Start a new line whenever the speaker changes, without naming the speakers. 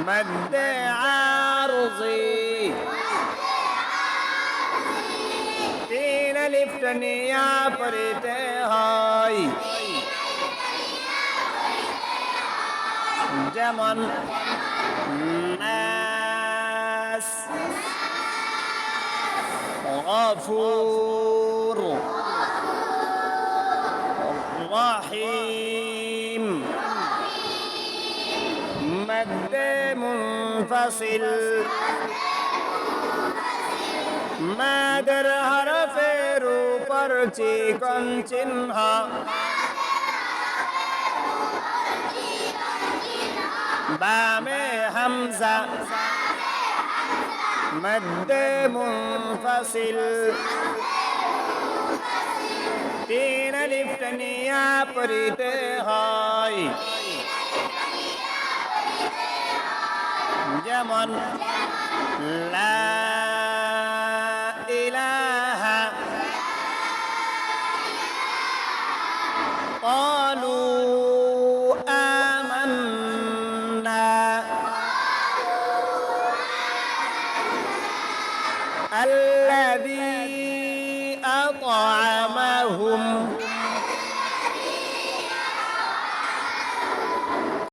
مد عارضي তিন লিফট নিয়া পড়িতে হয় যেমন নাস غفور رحيم مد منفصل মাদের হরফের উপর চিকন চিহ্ন বামে হামজা মধ্যে মুনফাসিল তিন লিফট নিয়া পড়িতে হয় جمل لا إله قالوا آمنا الذي أطعمهم